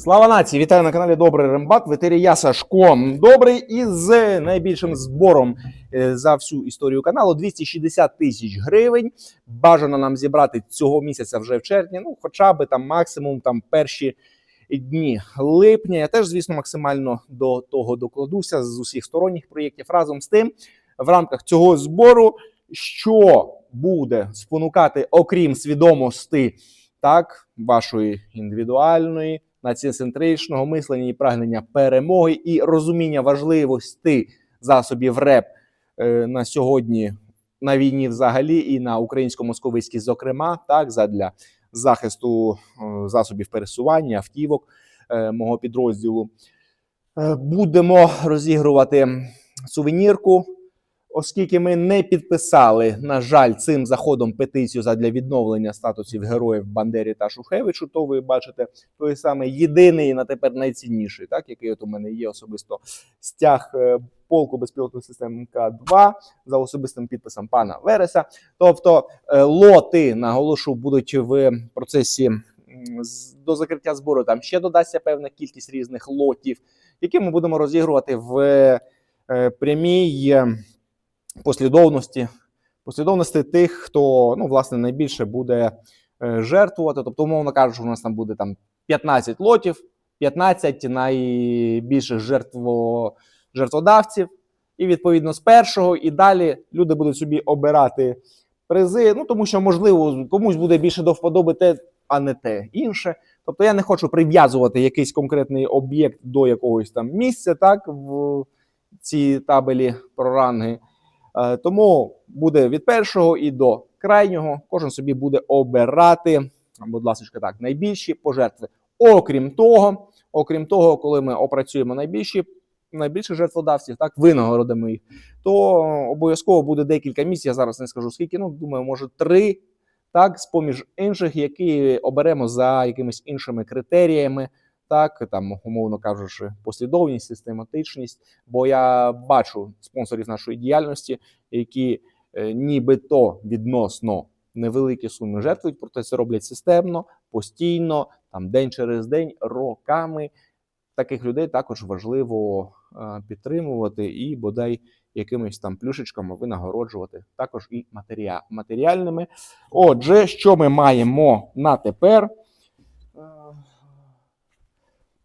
Слава нації! Вітаю на каналі Добрий Рембат. В етері я Сашко Добрий із найбільшим збором е, за всю історію каналу 260 тисяч гривень. Бажано нам зібрати цього місяця вже в червні. Ну, хоча би там максимум там перші дні липня. Я теж, звісно, максимально до того докладуся з усіх сторонніх проєктів. Разом з тим, в рамках цього збору, що буде спонукати, окрім свідомості, так, вашої індивідуальної націоцентричного мислення і прагнення перемоги і розуміння важливості засобів РЕП е, на сьогодні на війні взагалі і на українсько-московицькій, зокрема, так задля захисту е, засобів пересування, автівок е, мого підрозділу. Будемо розігрувати сувенірку. Оскільки ми не підписали, на жаль, цим заходом петицію задля відновлення статусів героїв Бандері та Шухевичу, то ви бачите той самий єдиний на тепер найцінніший, так який от у мене є особисто стяг е, полку безпілотних систем МК-2 за особистим підписом пана Вереса. Тобто е, лоти, наголошу, будуть в процесі до закриття збору. Там ще додасться певна кількість різних лотів, які ми будемо розігрувати в е, прямій. Послідовності, послідовності тих, хто ну, власне найбільше буде е, жертвувати. Тобто, умовно кажучи, у нас там буде там 15 лотів, 15 найбільших жертво, жертводавців. І відповідно з першого і далі люди будуть собі обирати призи. Ну тому що можливо комусь буде більше до вподоби те, а не те інше. Тобто я не хочу прив'язувати якийсь конкретний об'єкт до якогось там місця, так в цій табелі про ранги. Е, Тому буде від першого і до крайнього. Кожен собі буде обирати, будь ласка, так, найбільші пожертви. Окрім того, окрім того, коли ми опрацюємо найбільші найбільших жертводавців, так винагородимо їх, то обов'язково буде декілька місць. Я зараз не скажу скільки. Ну думаю, може три. Так, з поміж інших, які оберемо за якимись іншими критеріями, так там умовно кажучи, послідовність, систематичність. Бо я бачу спонсорів нашої діяльності, які е, нібито відносно невеликі суми жертвують, проте це роблять системно, постійно, там день через день, роками. Таких людей також важливо е, підтримувати і бодай якимись там плюшечками винагороджувати, також і матеріальними. Отже, що ми маємо на тепер?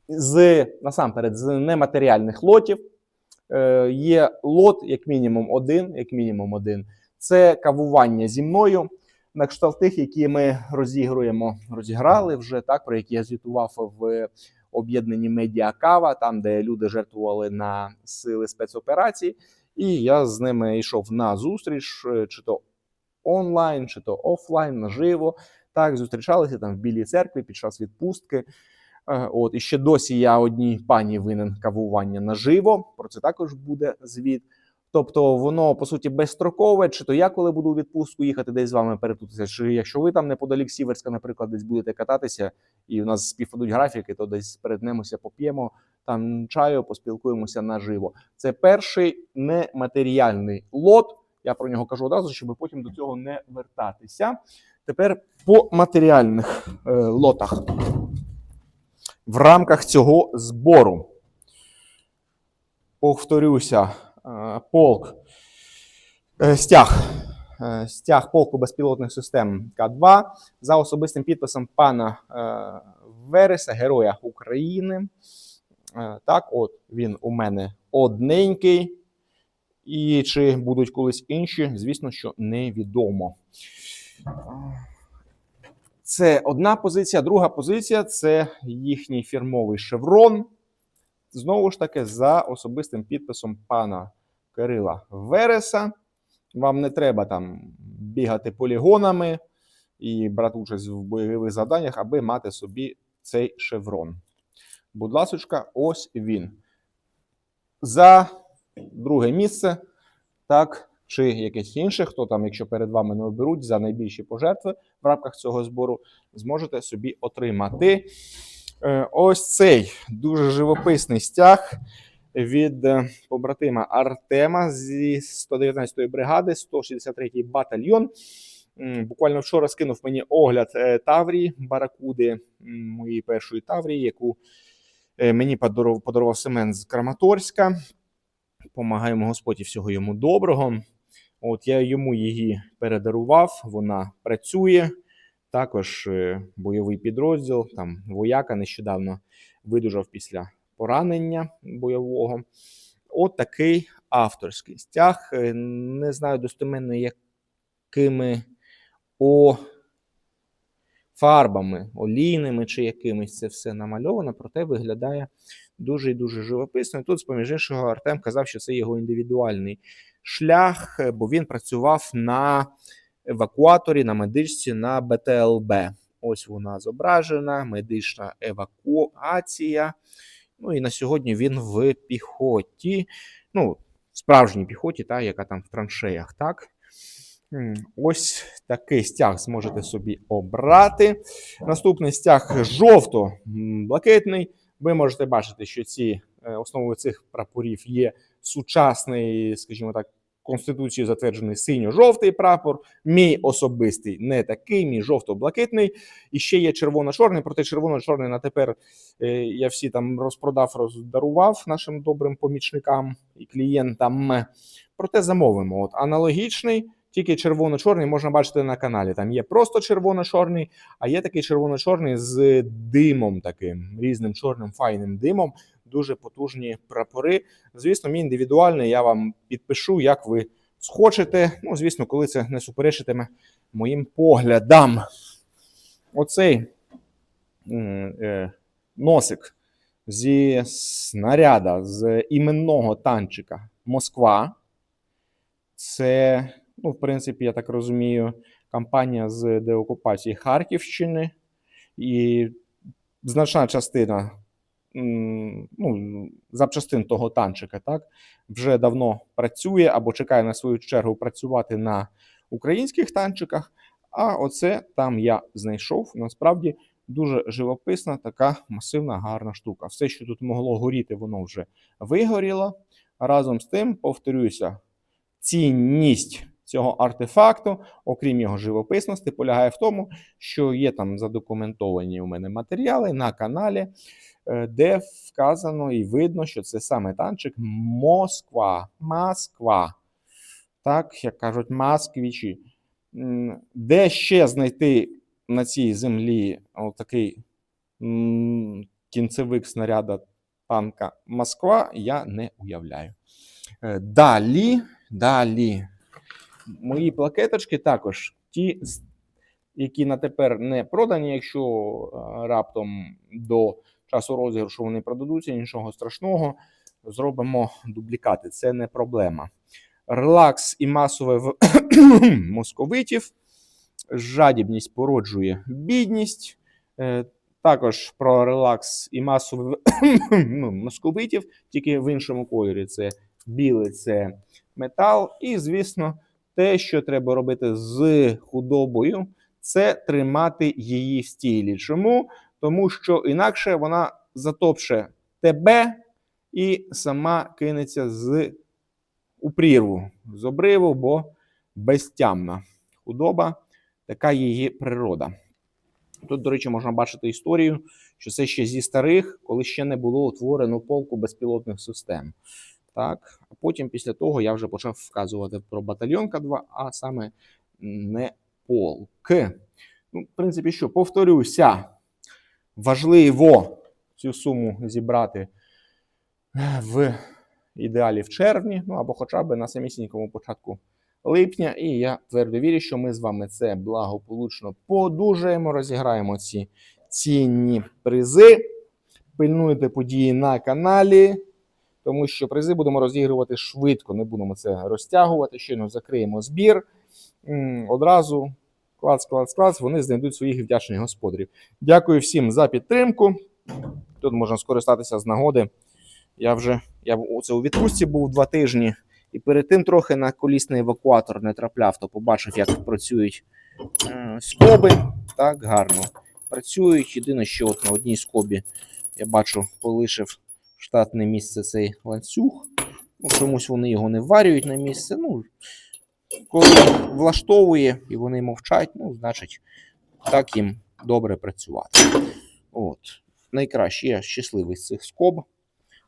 З насамперед з нематеріальних лотів е, є лот, як мінімум один, як мінімум один. Це кавування зі мною на кшталт тих, які ми розігруємо, розіграли вже так, про які я звітував в об'єднанні медіа кава, там де люди жертвували на сили спецоперацій. І я з ними йшов на зустріч, е, чи то онлайн, чи то офлайн, наживо. Так, зустрічалися там в Білій церкві під час відпустки. Е, От і ще досі я одній пані винен кавування наживо. Про це також буде звіт. Тобто воно по суті безстрокове, чи то я коли буду у відпустку їхати десь з вами перетутися, чи якщо ви там неподалік Сіверська, наприклад, десь будете кататися, і у нас співпадуть графіки, то десь перетнемося, поп'ємо там чаю, поспілкуємося наживо. Це перший нематеріальний лот. Я про нього кажу одразу, щоб потім до цього не вертатися. Тепер по матеріальних е, лотах в рамках цього збору. Повторюся, е, полк е, стяг. е, Стяг полку безпілотних систем К2 за особистим підписом пана Вереса, Героя України. Так, от він у мене одненький. І чи будуть колись інші, звісно, що невідомо. Це одна позиція. Друга позиція це їхній фірмовий шеврон. Знову ж таки, за особистим підписом пана Кирила Вереса. Вам не треба там бігати полігонами і брати участь в бойових завданнях, аби мати собі цей шеврон. Будь ласочка, ось він. За друге місце, так, чи якесь інше, хто там, якщо перед вами не оберуть за найбільші пожертви в рамках цього збору, зможете собі отримати е, ось цей дуже живописний стяг від е, побратима Артема зі 119-ї бригади, 163-й батальйон. Буквально вчора скинув мені огляд е, Таврії Баракуди, моєї першої Таврії, яку мені подарував Семен з Краматорська. Помагаємо Господі всього йому доброго. От я йому її передарував, вона працює. Також е, бойовий підрозділ, там вояка нещодавно видужав після поранення бойового. От такий авторський стяг. Е, Не знаю достеменно, якими о фарбами, олійними чи якимись це все намальовано, проте виглядає дуже і дуже живописно. Тут, з поміж іншого, Артем казав, що це його індивідуальний шлях, бо він працював на евакуаторі, на медичці на БТЛБ. Ось вона зображена, медична евакуація. Ну і на сьогодні він в піхоті. Ну, справжній піхоті, та, яка там в траншеях, так? Ось такий стяг зможете собі обрати. Наступний стяг жовто-блакитний. Ви можете бачити, що ці е, основою цих прапорів є сучасний, скажімо так, Конституцією затверджений синьо-жовтий прапор. Мій особистий не такий, мій жовто-блакитний. І ще є червоно-чорний. Проте червоно-чорний на тепер е, я всі там розпродав, роздарував нашим добрим помічникам і клієнтам. Проте замовимо. От аналогічний, тільки червоно-чорний можна бачити на каналі. Там є просто червоно-чорний, а є такий червоно-чорний з димом, таким різним чорним файним димом. Дуже потужні прапори. Звісно, мій індивідуальний. Я вам підпишу, як ви схочете. Ну, звісно, коли це не суперечитиме моїм поглядам. Оцей е, носик зі снаряда з іменного танчика Москва. Це, ну, в принципі, я так розумію, кампанія з деокупації Харківщини. І значна частина ну, запчастин того танчика, так, вже давно працює або чекає на свою чергу працювати на українських танчиках. А оце там я знайшов. Насправді дуже живописна, така масивна, гарна штука. Все, що тут могло горіти, воно вже вигоріло. Разом з тим, повторюся, цінність цього артефакту, окрім його живописності, полягає в тому, що є там задокументовані у мене матеріали на каналі, е, де вказано і видно, що це саме танчик Москва. Москва. Так, як кажуть, москвічі. Де ще знайти на цій землі такий кінцевик снаряда танка Москва, я не уявляю. Е, Далі, далі. Мої плакеточки також ті, які на тепер не продані. Якщо е, раптом до часу розіграшу вони продадуться, нічого страшного. Зробимо дублікати. Це не проблема. Релакс і масове в московитів. Жадібність породжує бідність. Е, Також про релакс і масове ну, московитів, тільки в іншому кольорі. Це білий це метал. І, звісно, те, що треба робити з худобою, це тримати її в стілі. Чому? Тому що інакше вона затопче тебе і сама кинеться з у прірву, з обриву, бо безтямна худоба, така її природа. Тут, до речі, можна бачити історію, що це ще зі старих, коли ще не було утворено полку безпілотних систем. Так, а потім, після того, я вже почав вказувати про батальйон К2, а саме не полк. Ну, в принципі, що, повторюся, важливо цю суму зібрати в ідеалі в червні, ну або хоча б на самісінькому початку липня. І я твердо вірю, що ми з вами це благополучно подужаємо, розіграємо ці цінні призи. Пильнуйте події на каналі, тому що призи будемо розігрувати швидко, не будемо це розтягувати. Щойно закриємо збір. Одразу клац, клац, клац, вони знайдуть своїх вдячних господарів. Дякую всім за підтримку. Тут можна скористатися з нагоди. Я вже я оце у відпустці був два тижні, і перед тим трохи на колісний евакуатор не трапляв, то побачив, як працюють скоби. Так, гарно працюють. Єдине, що от на одній скобі я бачу, полишив штатне місце цей ланцюг. Ну, чомусь вони його не варюють на місце. Ну, Коли влаштовує і вони мовчать, ну, значить, так їм добре працювати. От. Найкраще я щасливий з цих скоб.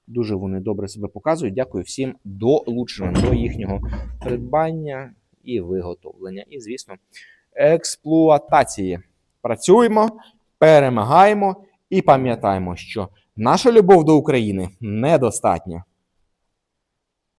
Дуже вони добре себе показують. Дякую всім долученим до їхнього придбання і виготовлення. І, звісно, експлуатації. Працюємо, перемагаємо і пам'ятаємо, що наша любов до України недостатня.